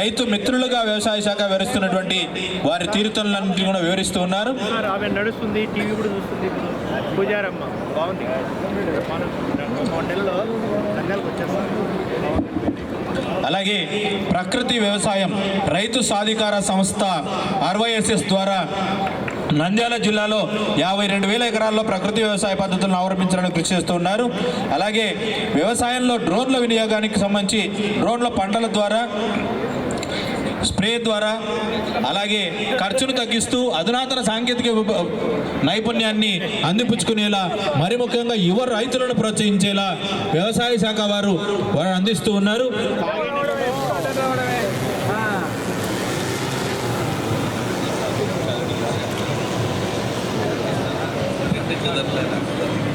రైతు మిత్రులుగా వ్యవసాయ శాఖ వివరిస్తున్నటువంటి వారి తీరుతలన్నింటినీ కూడా వివరిస్తూ ఉన్నారు. ఆమె నడుస్తుంది టీవీ కూడా చూస్తుంది ఇప్పుడు. పూజారమ్మ బాగుంది. అలాగే ప్రకృతి వ్యవసాయం రైతు సాధికార సంస్థ ఆర్వైఎస్ఎస్ ద్వారా నంద్యాల జిల్లాలో యాభై రెండు వేల ఎకరాల్లో ప్రకృతి వ్యవసాయ పద్ధతులను అవలంబించడానికి కృషి చేస్తూ ఉన్నారు. అలాగే వ్యవసాయంలో డ్రోన్ల వినియోగానికి సంబంధించి డ్రోన్ల పంటల ద్వారా స్ప్రే ద్వారా అలాగే ఖర్చును తగ్గిస్తూ అధునాతన సాంకేతిక నైపుణ్యాన్ని అందిపుచ్చుకునేలా మరి ముఖ్యంగా యువ రైతులను ప్రోత్సహించేలా వ్యవసాయ శాఖ వారు వారు అందిస్తూ ఉన్నారు.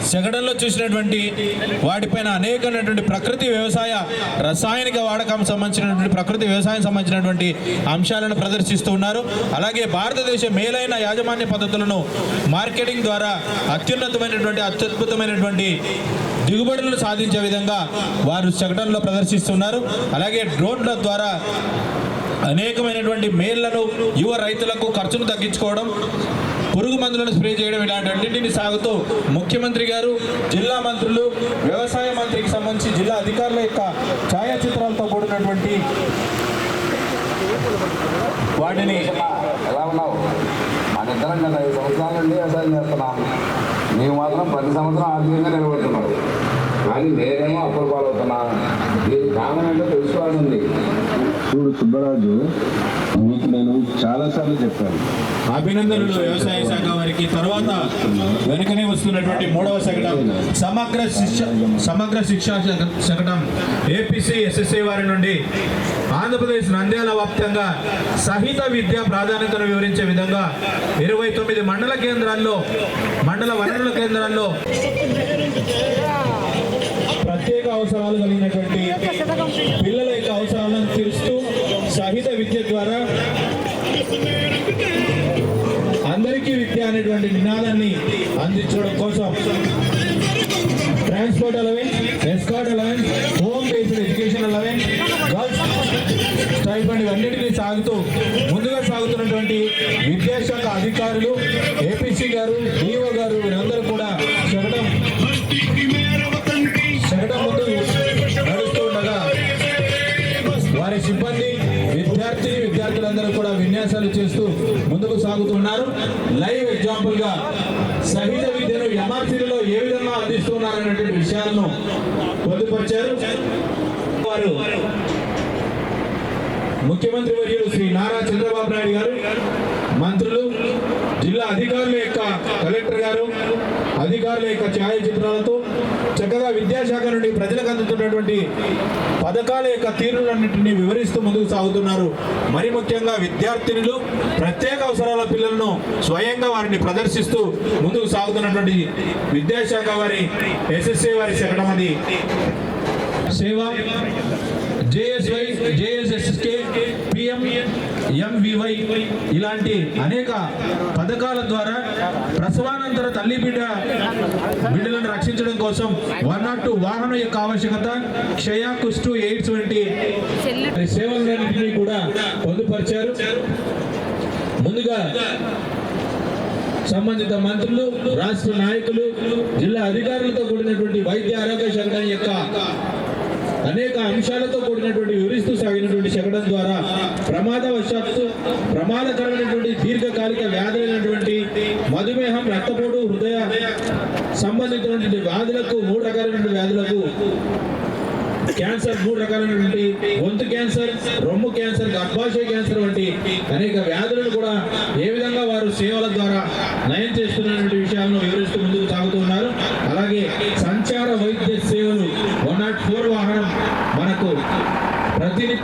శకటంలో చూసినటువంటి వాటిపైన అనేకమైనటువంటి ప్రకృతి వ్యవసాయ రసాయనిక వాడకం సంబంధించినటువంటి ప్రకృతి వ్యవసాయం సంబంధించినటువంటి అంశాలను ప్రదర్శిస్తూ ఉన్నారు. అలాగే భారతదేశ మేలైన యాజమాన్య పద్ధతులను మార్కెటింగ్ ద్వారా అత్యున్నతమైనటువంటి అత్యద్భుతమైనటువంటి దిగుబడులను సాధించే విధంగా వారు శకటంలో ప్రదర్శిస్తున్నారు అలాగే డ్రోన్ల ద్వారా అనేకమైనటువంటి మేళ్ళను యువ రైతులకు ఖర్చును తగ్గించుకోవడం పురుగు మందులను స్ప్రే చేయడం ఇలాంటి అన్నింటినీ సాగుతూ ముఖ్యమంత్రి గారు జిల్లా మంత్రులు వ్యవసాయ మంత్రికి సంబంధించి జిల్లా అధికారుల యొక్క ఛాయాచిత్రాలతో కూడినటువంటి వాటిని ఎలా ఉన్నావు? మన ఇద్దరం కదా ఐదు సంవత్సరాల నుండి వ్యవసాయం చేస్తున్నాం. నీవు మాత్రం ప్రతి సంవత్సరం ఆర్థికంగా నిలబడుతున్నావు. కానీ నేనేమో అప్పులు పాలవుతున్నాను దీనికి కారణం ఏంటో తెలుసుకోవాలని ఉంది. చూడు సుబ్బరాజు మీకు చాలాసార్లు చెప్పారు. అభినందనలు వ్యవసాయ శాఖ వారికి. తర్వాత వెనుకనే వస్తున్నటువంటి మూడవ శకటం. సమగ్ర శిక్ష సమగ్ర శిక్షా శకటం. ఏపీసీ ఎస్ఎస్ఏ వారి నుండి ఆంధ్రప్రదేశ్ నంద్యాల వ్యాప్తంగా సహిత విద్య ప్రాధాన్యతను వివరించే విధంగా ఇరవై తొమ్మిది మండల కేంద్రాల్లో మండల వనరుల కేంద్రాల్లో ప్రత్యేక అవసరాలు కలిగినటువంటి పిల్లల యొక్క అవసరాలను తీరుస్తూ సహిత విద్య ద్వారా అనేటువంటి నినాదాన్ని అందించడం కోసం transport allowance escort allowance home based education allowance girls stipend ఇవన్నిటినీ సాగుతూ ముందుగా సాగుతున్నటువంటి విద్యాశాఖ అధికారులు ఏపీసీ గారు డిఓ గారు అందరూ కూడా విన్యాసాలు చేస్తూ ముందుకు సాగుతున్నారు లైవ్ ఎగ్జాంపుల్గా సహిత విద్యను ఎంఆర్సీలో ఏ విధంగా అందిస్తున్నారనేటువంటి విషయాలను పొందుపరిచారు. వారు ముఖ్యమంత్రి వర్యులు శ్రీ నారా చంద్రబాబు నాయుడు గారు మంత్రులు జిల్లా అధికారుల యొక్క కలెక్టర్ గారు అధికారుల యొక్క ఛాయాచిత్రాలతో చక్కగా విద్యాశాఖ నుండి ప్రజలకు అందుతున్నటువంటి పథకాల యొక్క తీరులన్నింటినీ వివరిస్తూ ముందుకు సాగుతున్నారు. మరి ముఖ్యంగా విద్యార్థినులు ప్రత్యేక అవసరాల పిల్లలను స్వయంగా వారిని ప్రదర్శిస్తూ ముందుకు సాగుతున్నటువంటి విద్యాశాఖ వారి ఎస్ఎస్ఏ వారి శకటం అది. సేవ జేఎస్వై జేఎస్ఎస్కే పిఎం ఎంవివై ఇలాంటి అనేక పథకాల ద్వారా ప్రసవానంతర తల్లి బిడ్డ బిడ్డలను రక్షించడం కోసం వన్ నాట్ టూ వాహనం యొక్క ఆవశ్యకత క్షయ కుష్టు ఎయిడ్స్ వంటి సేవలన్నింటినీ కూడా పొందుపరిచారు. ముందుగా సంబంధిత మంత్రులు రాష్ట్ర నాయకులు జిల్లా అధికారులతో కూడినటువంటి వైద్య ఆరోగ్య శాఖ యొక్క అనేక అంశాలతో కూడినటువంటి వివరిస్తూ సాగినటువంటి శకటం ద్వారా ప్రమాదవశాత్తు ప్రమాదకరమైనటువంటి దీర్ఘకాలిక వ్యాధులైనటువంటి మధుమేహం రక్తపోటు హృదయ సంబంధించినటువంటి వ్యాధులకు మూడు రకాలైనటువంటి వ్యాధులకు క్యాన్సర్ మూడు రకాలైనటువంటి గొంతు క్యాన్సర్ రొమ్ము క్యాన్సర్ గర్భాశయ క్యాన్సర్ వంటి అనేక వ్యాధులను కూడా ఏ విధంగా వారు సేవల ద్వారా నయం చేస్తున్నటువంటి విషయాలను వివరిస్తూ ముందుకు సాగుతూ ఉన్నారు. అలాగే సంచార వైద్య సేవలు వన్ నాట్ ఫోర్ వాహనం మనకు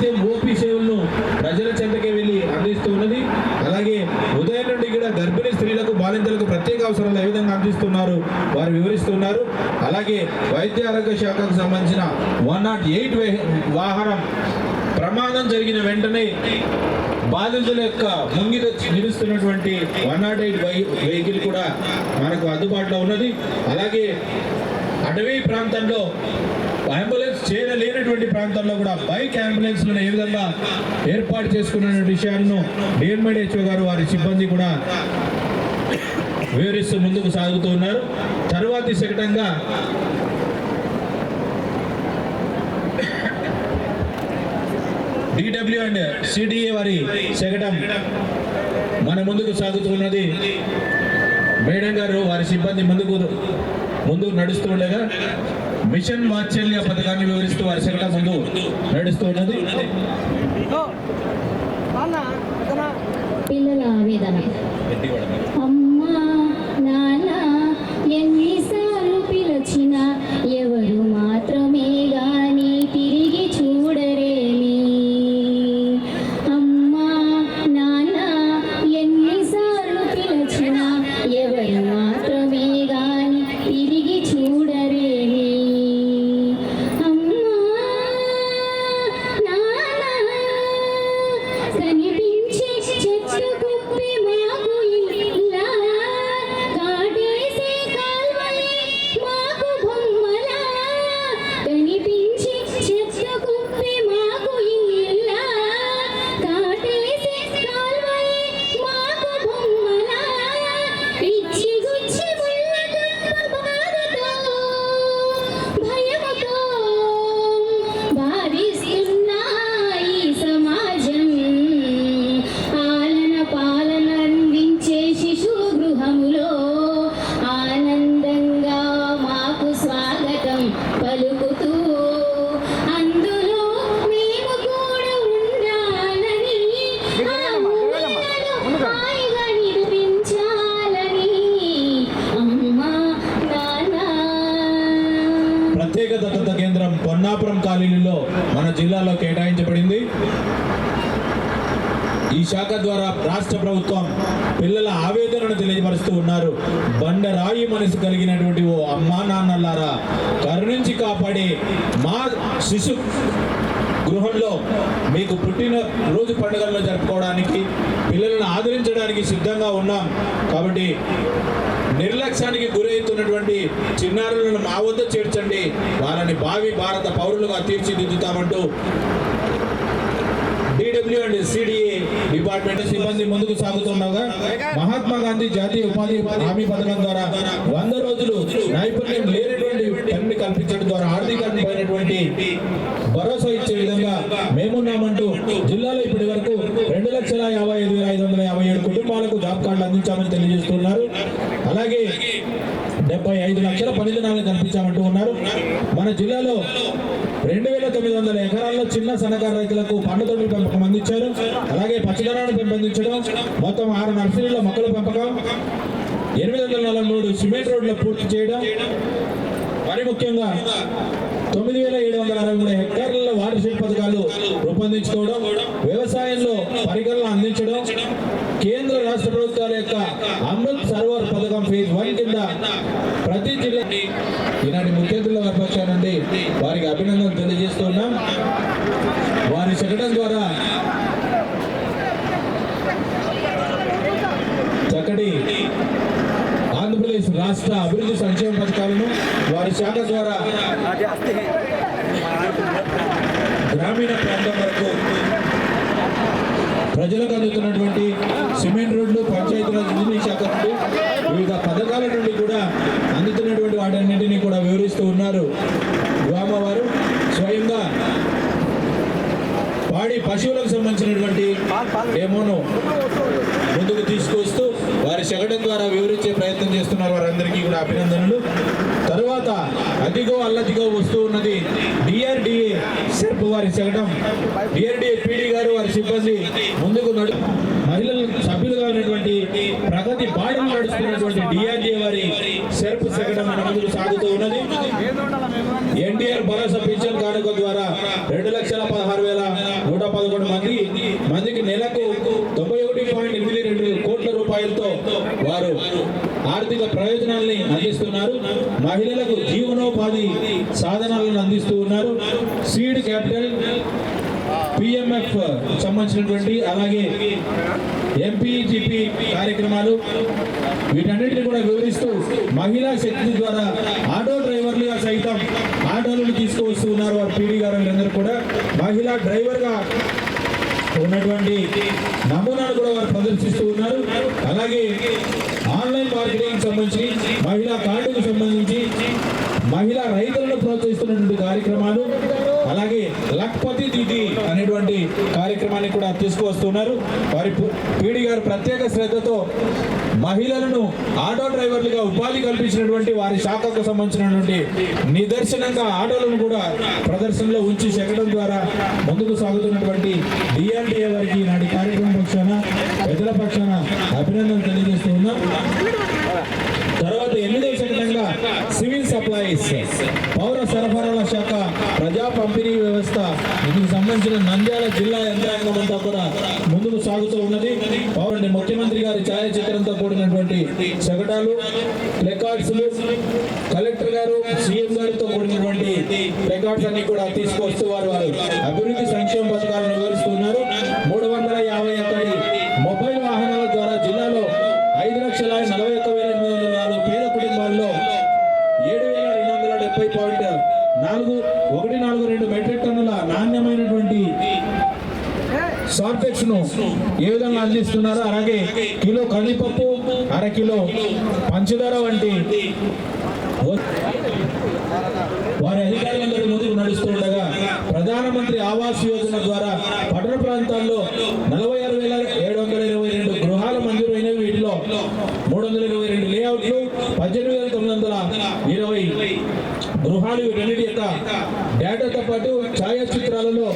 నిత్యం ఓపీ సేవలను ప్రజల చెంతకే వెళ్ళి అందిస్తూ ఉన్నది. అలాగే ఉదయం నుండి కూడా గర్భిణీ స్త్రీలకు బాలింతలకు ప్రత్యేక అవసరాలు ఏ విధంగా అందిస్తున్నారు వారు వివరిస్తున్నారు. అలాగే వైద్య ఆరోగ్య శాఖకు సంబంధించిన వన్ నాట్ ఎయిట్ వాహనం ప్రమాదం జరిగిన వెంటనే బాధితుల యొక్క ముంగిట నిలుస్తున్నటువంటి వన్ నాట్ ఎయిట్ వెహికల్ కూడా మనకు అందుబాటులో ఉన్నది. అలాగే అటవీ ప్రాంతంలో అంబులెన్స్ చేరలేనటువంటి ప్రాంతంలో కూడా బైక్ అంబులెన్స్లను ఏ విధంగా ఏర్పాటు చేసుకున్న విషయాలను డిఎంఎడ్హెచ్ఓ గారు వారి సిబ్బంది కూడా వివరిస్తూ ముందుకు సాగుతూ ఉన్నారు. తరువాతి శకటంగా డిడబ్ల్యూ అండ్ సిడిఏ వారి శకటం మన ముందుకు సాగుతున్నది మేడం గారు వారి సిబ్బంది ముందుకు ముందుకు నడుస్తుండగా మిషన్ వాత్సల్య పథకాన్ని వివరిస్తూ వారి శకటం ముందు నడుస్తూ ఉన్నది. పిల్లల ఆవేదన. అమ్మా నాన్న ఎన్నిసార్లు పిలచినా ఎవరు మా కేంద్రం కాలనీలో మన జిల్లాలో కేటాయించబడింది. ఈ శాఖ ద్వారా రాష్ట్ర ప్రభుత్వం పిల్లల ఆవేదనను తెలియపరుస్తూ ఉన్నారు. బండరాయి మనసు కలిగినటువంటి ఓ అమ్మా నాన్నలారా కరుణించి కాపాడి మా శిశు గృహంలో మీకు పుట్టిన రోజు పండుగల్లో జరుపుకోవడానికి ఆదరించడానికి సిద్ధంగా ఉన్నాం. కాబట్టి నిర్లక్ష్యానికి గురవుతున్నటువంటి చిన్నారులను మా వద్ద చేర్చండి. వారిని భావి భారత పౌరులుగా తీర్చిదిద్దుతామంటూ డిడబ్ల్యూ అండ్ సిడిఏ డిపార్ట్మెంట్ సిబ్బంది ముందుకు సాగుతుండగా మహాత్మా గాంధీ జాతీయ ఉపాధి హామీ పథకం ద్వారా వంద రోజులు నైపుణ్యం లేనటువంటి పనిని కల్పించడం ద్వారా ఆర్థికమైనటువంటి భరోసా ఇచ్చే విధంగా మేమున్నామంటూ జిల్లాలో ఇప్పటి వరకు రెండు లక్షల యాభై ఐదు వేల ఐదు వందల యాభై ఏడు కుటుంబాలకు జాబ్ కార్డులు అందించామని తెలియజేస్తున్నారు. అలాగే డెబ్బై ఐదు లక్షల పని దినాలను కల్పించామంటూ ఉన్నారు. మన జిల్లాలో రెండు వేల తొమ్మిది వందల ఎకరాల్లో చిన్న సన్నకారు రైతులకు పండు తోటల పెంపకం అందించారు. అలాగే పచ్చదనాన్ని పెంపొందించడం మొత్తం ఆరు నర్సరీల మొక్కల పెంపకం ఎనిమిది వందల నలభై మూడు సిమెంట్ రోడ్లు పూర్తి చేయడం మరి ముఖ్యంగా తొమ్మిది వేల ఏడు వందల అరవై మూడు హెక్టార్లలో వాటర్ షెడ్ పథకాలు రూపొందించుకోవడం వ్యవసాయంలో పరికరాలు అందించడం కేంద్ర రాష్ట్ర ప్రభుత్వాల యొక్క అమృత్ సరోవర్ పథకం ఫేజ్ వన్ కింద ప్రతి జిల్లా ఈనాటి ముఖ్య అతిథుల పక్షాన నుండి వారికి అభినందనలు తెలియజేస్తున్నాం వారి శకటం ద్వారా చక్కటి ఆంధ్రప్రదేశ్ రాష్ట్ర అభివృద్ధి సంక్షేమ పథకాలను ద్వారా గ్రామీణ ప్రాంతం వరకు ప్రజలకు అందుతున్నటువంటి సిమెంట్ రోడ్లు పంచాయతీరాజ్ ఇంజనీరింగ్ శాఖ నుండి వివిధ పథకాల నుండి కూడా అందుతున్నటువంటి వాటన్నింటినీ కూడా వివరిస్తూ ఉన్నారు. గ్రామ వారు స్వయంగా పాడి పశువులకు సంబంధించినటువంటి డెమోను ముందుకు తీసుకొస్తూ వారి శకటం ద్వారా వివరించే ప్రయత్నం చేస్తున్నారు వారందరికీ కూడా అభినందనలు. తరువాత అదిగో అల్లదిగో వస్తూ ఉన్నది డిఆర్డిఏ సెర్ప్ వారి శకటం డిఆర్డిఏ పీడీ గారు వారి సిబ్బంది ముందుకు నడు మహిళలు సభ్యులుగా ఉన్నటువంటి ప్రగతి బాడలు నడుస్తున్నటువంటి డిఆర్డిఏ వారి సెర్ప్ శకటం మన ముందుకు సాగుతూ ఉన్నది. ఎన్టీఆర్ భరోసా పింఛన్ కానుక ద్వారా రెండు లక్షల పదహారు వేల నూట పదకొండు మంది మందికి నెలకు తొంభై ఒకటి పాయింట్ ఎనిమిది రెండు కోట్లు రూపాయలతో వారు ఆర్థిక ప్రయోజనాల్ని అందిస్తున్నారు. మహిళలకు జీవనోపాధి సాధనాలను అందిస్తూ ఉన్నారు. సీడ్ క్యాపిటల్ పిఎంఎఫ్ సంబంధించినటువంటి అలాగే ఎంపీజీపీ కార్యక్రమాలు వీటన్నిటిని కూడా వివరిస్తూ మహిళా శక్తి ద్వారా ఆటో డ్రైవర్లుగా సైతం ఆటోలను తీసుకువస్తూ ఉన్నారు వారు. పీడీ గారు వీళ్ళందరూ కూడా మహిళా డ్రైవర్గా ఉన్నటువంటి నమూనాను కూడా వారు ప్రదర్శిస్తూ ఉన్నారు. అలాగే ఆన్లైన్ మార్కెటింగ్ సంబంధించి మహిళా కార్డుకు సంబంధించి మహిళా రైతులను ప్రోత్సహిస్తున్నటువంటి కార్యక్రమాలు అలాగే లక్పతి దీది అనేటువంటి కార్యక్రమాన్ని కూడా తీసుకువస్తున్నారు. వారి పీడి గారు ప్రత్యేక శ్రద్ధతో మహిళలను ఆటో డ్రైవర్లుగా ఉపాధి కల్పించినటువంటి వారి శాఖకు సంబంధించినటువంటి నిదర్శనంగా ఆటోలను కూడా ప్రదర్శనలో ఉంచి చెక్కడం ద్వారా ముందుకు సాగుతున్నటువంటి డిఆర్డిఏ వారికి నాటి కార్యక్రమం పక్షాన పక్షాన అభినందనలు తెలియజేస్తూ ఉన్నాం. తర్వాత ఎనిమిదవ శకటంగా సివిల్ సప్లైస్ పౌర సరఫరాల శాఖ ప్రజా పంపిణీ వ్యవస్థ దీనికి సంబంధించిన నంద్యాల జిల్లా యంత్రాంగం అంతా కూడా ముందుకు సాగుతూ ఉన్నది. పౌరుని ముఖ్యమంత్రి గారి ఛాయాచిత్రంతో కూడినటువంటి శకటాలు ప్లెకార్డ్స్ కలెక్టర్ గారు సీఎం గారితో కూడినటువంటి ప్లెకార్డ్స్ అన్ని కూడా తీసుకొస్తూ వారు వారు. అభివృద్ధి సంక్షేమ పథకాలను వివరిస్తున్నారు మూడు వందల యాభై ఒకటి మొబైల్ వాహనాల ద్వారా జిల్లాలో ఐదు లక్షల నలభై ఒక్క వేల ఎనిమిది వందల నాలుగు పేద కుటుంబాల్లో ఏడు వేల రెండు వందల డెబ్బై పాయింట్ నాలుగు ఒకటి నాలుగు రెండు మెట్రిక్ టన్నుల నాణ్యమైనటువంటి సార్టెక్స్ను ఏ విధంగా అందిస్తున్నారు అలాగే కిలో కందిపప్పు అర కిలో పంచదార వంటి వారి అధికారులందరి ముందుకు నడుస్తుండగా ప్రధానమంత్రి ఆవాస్ యోజన ద్వారా పట్టణ ప్రాంతాల్లో నలభై ఆరు వేల ఏడు వందల ఇరవై రెండు గృహాలు మంజూరైనవి వీటిలో మూడు వందల ఇరవై రెండు లేఅవుట్లు పద్దెనిమిది వేల తొమ్మిది వందల ఇరవై గృహాలు వీటన్నిటి యొక్క డేటాతో పాటు ఛాయాచిత్రాలలో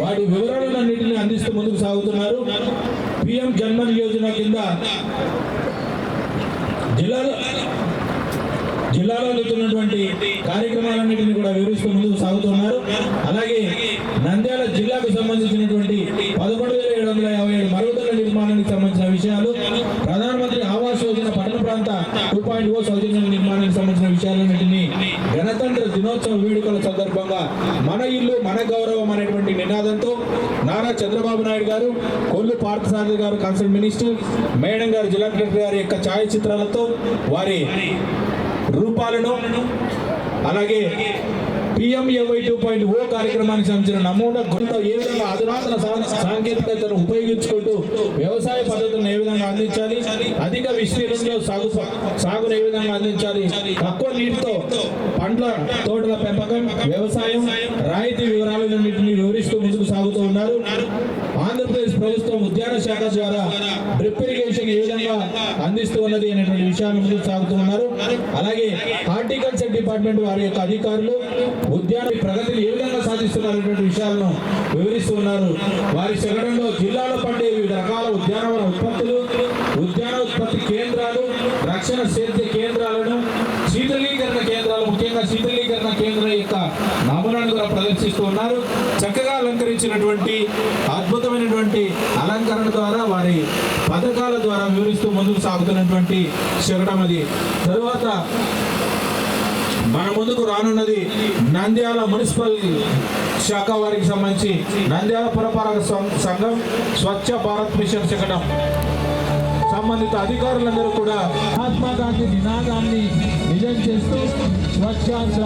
వాటి వివరాలన్నింటినీ అందిస్తూ ముందుకు సాగుతున్నారు పిఎం జన్మన్ యోజన కింద జిల్లాలో జిల్లాలో జరుగుతున్నటువంటి కార్యక్రమాలన్నింటినీ కూడా వివరిస్తూ ముందుకు సాగుతున్నారు. అలాగే నంద్యాల జిల్లాకు సంబంధించినటువంటి పదకొండు వేల ఏడు వందల యాభై ఏడు మరుగుదొడ్ల నిర్మాణానికి సంబంధించిన విషయాలు ప్రధానమంత్రి ఆవాస్ యోజన పట్టణ ప్రాంత టూ పాయింట్ ఓ సౌజన్య నిర్మాణానికి సంబంధించిన విషయాలన్నింటినీ గణతంత్ర దినోత్సవ వేడుకల సందర్భంగా మన ఇల్లు మన గౌరవం అనేటువంటి నినాదంతో నారా చంద్రబాబు నాయుడు గారు కొల్లు పార్థసారథి గారు కన్సల్ట్ మినిస్టర్ మేడం గారు జిల్లా కలెక్టర్ గారి యొక్క ఛాయాచిత్రాలతో వారి రూపాలను అలాగే పిఎంఏవై టూ పాయింట్ ఓ కార్యక్రమానికి సంబంధించిన నమూనా గుర్తు ఏ విధంగా అధునాతన సాంకేతికతను ఉపయోగించుకుంటూ వ్యవసాయ పద్ధతులను ఏ విధంగా అందించాలి అధిక విస్తీర్ణంలో సాగు సాగును ఏ విధంగా అందించాలి తక్కువ నీటితో పండ్ల తోటల పెంపకం వ్యవసాయం రాయితీ వివరాలన్నింటినీ వివరిస్తూ ముందుకు సాగుతూ ఉన్నారు. ప్రభుత్వం ఉద్యాన శాఖ ద్వారా డ్రిప్ ఇరిగేషన్ ఏ విధంగా అందిస్తూ ఉన్నది అనేటువంటి విషయాన్ని ముందుకు సాగుతున్నారు అలాగే హార్టికల్చర్ డిపార్ట్మెంట్ వారి యొక్క అధికారులు ఉద్యాన ప్రగతిని ఏ విధంగా సాధిస్తున్నారు అనేటువంటి విషయాలను వివరిస్తూ ఉన్నారు. వారి శకటంలో జిల్లాలో పండే వివిధ రకాల ఉద్యానవన ఉత్పత్తులు ఉద్యాన ఉత్పత్తి కేంద్రాలు రక్షణ సేద్య కేంద్రాలను శీతలీకరణ కేంద్రాలు ముఖ్యంగా శీతలీకరణ కేంద్రం యొక్క నమూనాను కూడా ప్రదర్శిస్తూ ఉన్నారు చక్కగా అలంకరించినటువంటి అద్భుతమైనటువంటి అలంకరణ ద్వారా వారి పథకాల ద్వారా వివరిస్తూ ముందుకు సాగుతున్నటువంటి శకటం అది. తరువాత మన ముందుకు రానున్నది నంద్యాల మున్సిపల్ శాఖ వారికి సంబంధించి నంద్యాల పురపాలక సంఘం స్వచ్ఛ భారత్ మిషన్ శకటం. సంబంధిత అధికారులందరూ కూడా మహాత్మా గాంధీ నినాదాన్ని నిజం చేస్తూ స్వచ్ఛాంధ్ర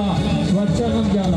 స్వచ్ఛ నంద్యాల.